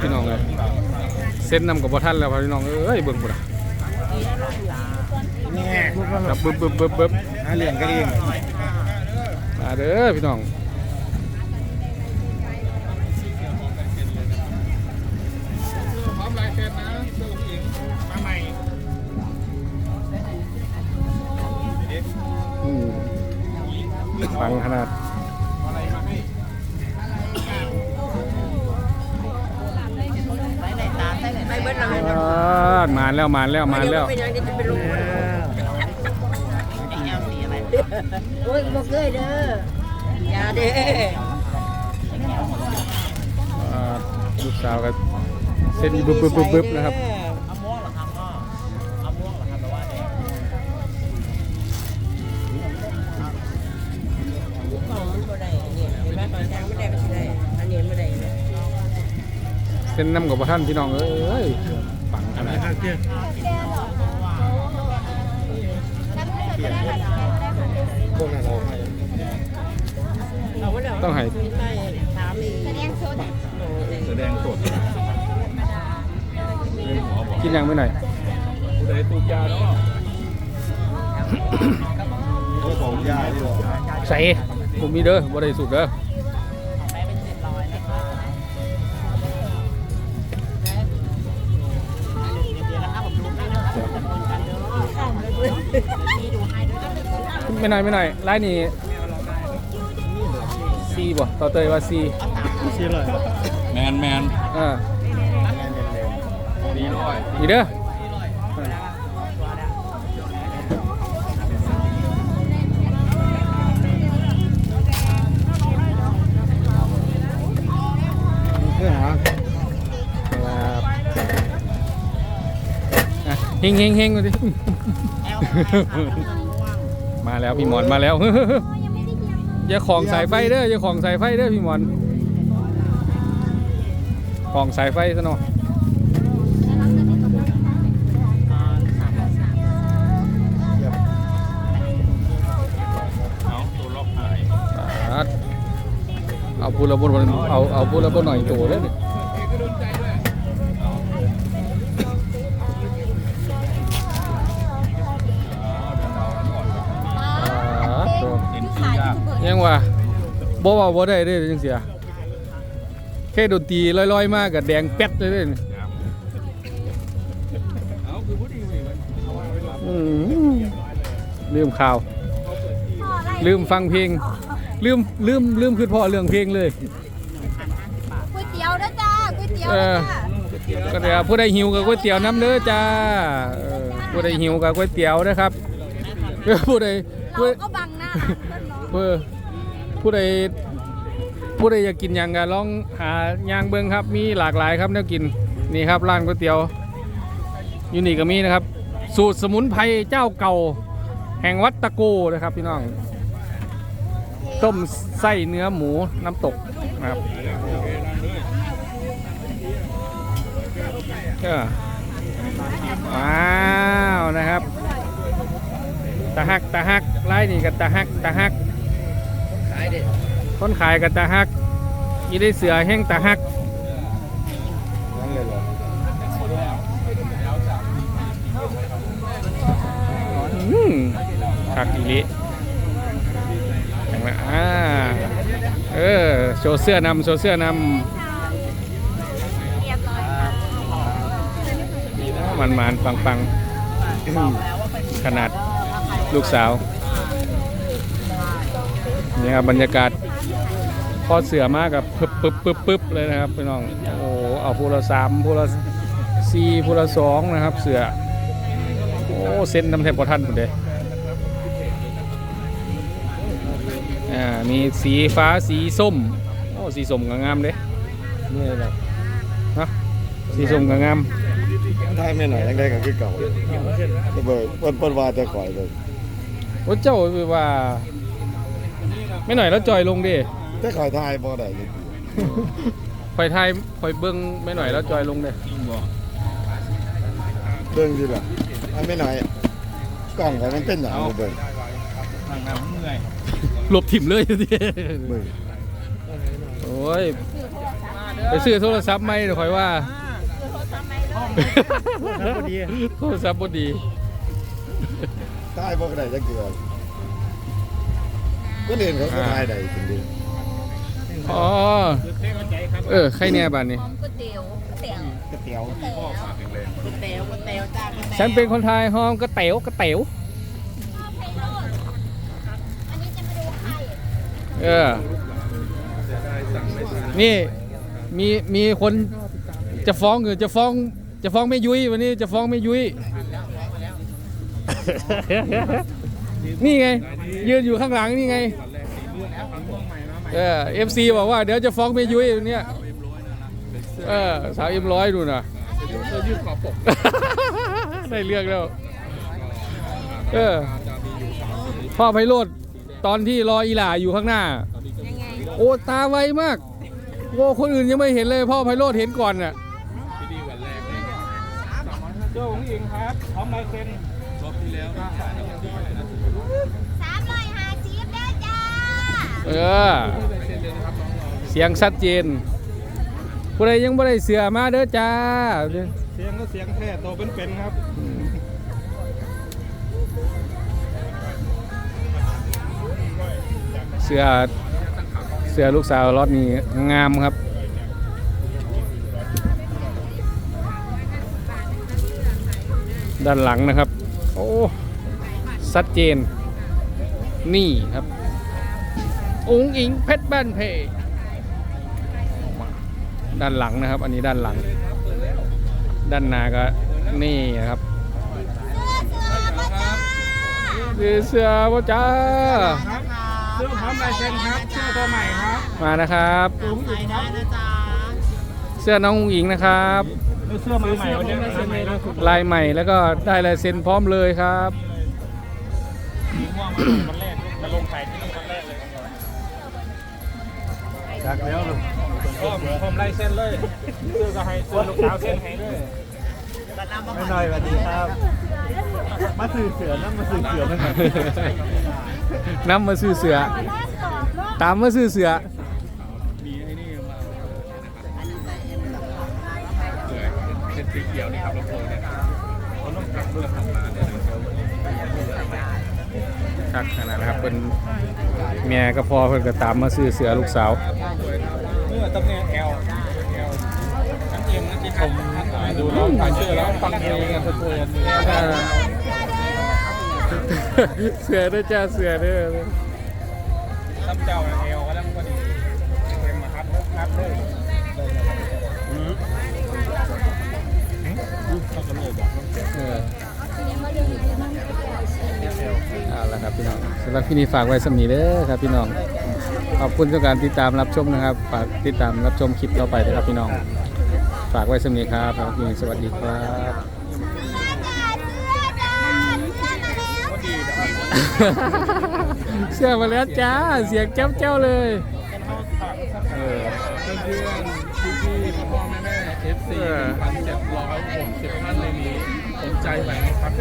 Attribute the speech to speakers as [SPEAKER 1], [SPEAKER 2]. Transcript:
[SPEAKER 1] พี่น้องเลยเส้นนำกับบ่ทันแล้วพี่น้องเอ้ยเบิ่งพุ่นน่ะ
[SPEAKER 2] นี่
[SPEAKER 1] ครับบึ๊บบึ๊บบึ๊บบึ๊บ
[SPEAKER 2] หาเลี้ยงกันเอง
[SPEAKER 1] มาเด้อพี่น้อง
[SPEAKER 2] พร้อมลายเซ็นนะเสื้อผู้หญิงมาใหม่
[SPEAKER 1] อืมฟังขนาดามาแล้วมาแล้วมาแล้ว
[SPEAKER 3] เป็นยังจะเป็นลูกโอ้ยบอกเลยเด้อยาเด้
[SPEAKER 1] อ่าลูกสาวก็เส้นบึ๊บบึ๊บบึ๊บบึ๊บนะครับ
[SPEAKER 3] ของมันบ่ได้เนี่ยเห็นไหมตอนกลางไม่ได้ก็สิได้อันนี้ไม่ได้เนี่ย
[SPEAKER 1] เส้นน้ำกับบ่ทันพี่น้องเอ้ย ฟังขนาด
[SPEAKER 2] พวกนั้นเรา
[SPEAKER 1] ต้องให้
[SPEAKER 3] ได้ถามอีก
[SPEAKER 2] แสดงสด
[SPEAKER 1] กินยังไม่หน่อย
[SPEAKER 2] ผู้ใดตูยาเนาะ
[SPEAKER 1] ใส่ผมมีเด้อบ่ได้สุกเด้อ ไม่หน่อยไม่หน่อยไล่นี่ซีบ่ต่อเตยว่าซี
[SPEAKER 2] ชื่ออะไรแมนแมน
[SPEAKER 1] อ่า
[SPEAKER 2] ดีร้อย
[SPEAKER 1] นี่เด้อ
[SPEAKER 2] เพื่อหา
[SPEAKER 1] ครับอะเฮงเฮงเฮงมาดิ มาแล้วพี่หมอนมาแล้วอย่าของสายไฟเด้ออย่าของสายไฟเด้อพี่หมอนของสายไฟซะหน่อย
[SPEAKER 2] เอาพูดละ
[SPEAKER 1] บนเอาเอาพูดละบนหน่อยตัวเลย
[SPEAKER 2] ยาก
[SPEAKER 1] ยังว่าบ่เว้าบ่ได้เด้จังเสียแค่ดนตรีลอยๆมากกับแดงแป๊ดเลยเด้นี่
[SPEAKER 2] เอาคือผู้ดีอยู่มัน
[SPEAKER 1] อืมลืมข่าว ลืมฟังเพลง ลืมลืมลืมคือพ่อเรื่องเพลงเลย
[SPEAKER 4] ก๋วยเตี๋ยวนะจ้าก๋วยเตี๋ยว
[SPEAKER 1] เอ
[SPEAKER 4] นะ
[SPEAKER 1] อ
[SPEAKER 4] จ้า
[SPEAKER 1] ก็เดี๋ยวผู้ใดหิวกับก๋วยเตี๋ยวน้ำเด้อจ้าเออผู้ใดหิวกับก๋วยเตี๋ยวนะครับเออผู้ใดผู้
[SPEAKER 4] เราก็บังหน้าร้านเพื่อนเนาะ
[SPEAKER 1] เออ ผู้ใดผู้ใดอยากกินยังก็ลองหาย่างเบิ้งครับมีหลากหลายครับแนวกินนี่ครับร้านก๋วยเตี๋ยวยูนี่ก็มีนะครับ สูตรสมุนไพรเจ้าเก่า แห่งวัดตะโกนะครับพี่น้อง ต้มไส้เนื้อหมูน้ำตกนะครับเออว้าวนะครับตะฮักตะฮักไล่นี่กับตะฮักตะฮัก คนขายกับตะฮักยี่ได้เสือแห้งตะฮัก
[SPEAKER 2] นั่นเลยเหรอ
[SPEAKER 1] อืมคักอีหลิแข็งละอ่าเออ โชว์เสื้อนำโชว์เสื้อนำมันมันปังปังขนาดลูกสาว นี่ครับบรรยากาศพอเสือมากกับปึ๊บปึ๊บปึ๊บปึ๊บเลยนะครับพี่น้องโอ้โหเอาพูละสามพูละสี่พูละสองนะครับ เสือโอ้เส้นน้ำแทบพอทันหมดเลยอ่ามีสีฟ้าสีส้มโอ้สีส้มก็งามเด้
[SPEAKER 2] นี่แหละ
[SPEAKER 1] นะสีส้มก็งาม
[SPEAKER 2] ถ้าไม่หน่อยยังได้กับคือเก่าระเบิดเปิ้นว่าจะก่อยเลย
[SPEAKER 1] โอ้เจ้าว่า ไม่หน่อยแล้วจอยลงดิ
[SPEAKER 2] แต่ขอยทายบ่ได้เลย
[SPEAKER 1] คอยไทยคอยเบิ้งไม่หน่อยแล้วจอยลงเด้
[SPEAKER 2] เบิ่งสิล่ะถ้าไม่หน่อยกล้องข่อยมันเป็นหยังเบิ่ง
[SPEAKER 5] ทางน้ำเหนื่อย
[SPEAKER 1] หลบถิ่มเลยดิ
[SPEAKER 2] เบิ่ง
[SPEAKER 1] โอ้ยไปซื้อโทรศัพท์ไหมเดี๋ยวคอยว่า
[SPEAKER 5] พอดี
[SPEAKER 1] โทรศัพท์บ่ดี
[SPEAKER 2] ตายบ่ได้จักเกือ ก็เรียนเขาก็ตายได้จริง
[SPEAKER 1] อ๋อ เออใครเนี่ยบ้านนี้
[SPEAKER 4] หอมก๋วยเตี๋ยวก๋วยเตี๋ยว
[SPEAKER 5] ก๋วยเตี๋ยว
[SPEAKER 4] ก๋วยเตี๋ยว
[SPEAKER 3] ก๋วยเตี๋ยวก๋วยเตี๋ยวจ้าก๋วยเตี๋ยว
[SPEAKER 1] ฉันเป็นคนไทยหอมกระเต๋วกระเต๋ว
[SPEAKER 4] ไพโรดอันนี้จะมาดูไข่
[SPEAKER 1] เออ นี่มีมีคนจะฟ้องอยู่จะฟ้อง จะฟ้องแม่ยุ้ยวันนี้จะฟ้องแม่ยุ้ย นี่ไง ยืนอยู่ข้างหลังนี่ไง เออเอฟซีบอกว่าเดี๋ยวจะฟ้องแม่ยุ้ยวันเนี้ยเออสาวเอ็มร้อยดูนะ
[SPEAKER 5] ยืดขอบปก
[SPEAKER 1] ได้เรื่องแล้ว เออพ่อไพโรธตอนที่รออีหล่าอยู่ข้างหน้า
[SPEAKER 4] ยังไง
[SPEAKER 1] โอ้ตาไวมากโอ้คนอื่นยังไม่เห็นเลยพ่อไพโรธเห็นก่อนน่ะ
[SPEAKER 5] ที่ดีวันแรกเลยเจ้าของเองครับพร้อมลายเซ็นรอบที่แล้วนะ
[SPEAKER 4] สามร้อยห้าสิบได้จ้า
[SPEAKER 1] เออ เสียงชัดเจนผู้ใดยังไม่ได้เสือมาเด้อจ้า
[SPEAKER 5] เสียงก็เสียงแท้โตเป็นๆครับ
[SPEAKER 1] เสือเสือลูกสาวรอดนี้งามครับด้านหลังนะครับ โอ้ ชัดเจน นี่ครับ องค์อิงเพชรบ้านเพด้านหลังนะครับ อันนี้ด้านหลัง ด้านหน้าก็นี่นะครับ
[SPEAKER 4] เสื้อเสื้อมาจ้า
[SPEAKER 1] เสือพ่อจ้า
[SPEAKER 5] ซื้อพร้อมลายเซ็นครับชื่อตัวใหม่ครับ
[SPEAKER 1] มานะครับ
[SPEAKER 5] ถุงอีกครับ
[SPEAKER 3] นะจ๊ะ
[SPEAKER 1] เสื้อน้องอุ๋งอิงนะครับ
[SPEAKER 5] เสื้อมาใหม่วันนี้เสื้อใหม่แล้ว
[SPEAKER 1] ลายใหม่แล้วก็ได้ลายเซ็นพร้อมเลยครับ
[SPEAKER 5] สีม่วงวันแรกมาลงขายที่ จากแล้วลูกก็ผมไลายเซ็นเลยเสื้อก็ให้เสื้อลูกสาวเซ็นให้เลย
[SPEAKER 2] ไม่น้อยสวัสดีครับ มาสื่อเสือนั่นมาสื่อเสือนั่น
[SPEAKER 1] น้ำมาซื้อเสือ ตามมาซื้อเสือ
[SPEAKER 5] มีไอ้นี่มาเป็นสีเขียวนี่ครับลำโพงเนี่ยเขาต้องจับเพื่อทำมาเนี่ย
[SPEAKER 1] ครับขนาดนะครับเป็นแม่ก็พอเพิ่นก็ตามมาซื้อเสือลูกสาว
[SPEAKER 5] เมื่อตำแหน่งแอลแอลทั้งเอ็มนะที่ผมดูน้องผ่านเชื่อแล้วฟังเพลงกันทุกคน
[SPEAKER 1] เสือด้อจ้าเสือด้อ
[SPEAKER 5] ซ้ำเจ้าแอลก็แล้วก็ดีเอ็มมาครับครับเลยเขาก็เลยบอก
[SPEAKER 1] เออ เอาละครับพี่น้องสำหรับที่นี้ฝากไว้สำนีเด้อครับพี่น้อง ขอบคุณทุกการติดตามรับชมนะครับ ฝากติดตามรับชมคลิปต่อไปนะครับพี่น้อง ฝากไว้สำนีครับแล้วพี่สวัสดีครับเสื้อมาแล้วจ้า เสียงแจ้วเจ้าเลยเออ
[SPEAKER 5] เพื่อนพี่พี่พ่อแม่เอฟซีพันเจ็ดร้อยหกสิบท่านในนี้สนใจไหมครับ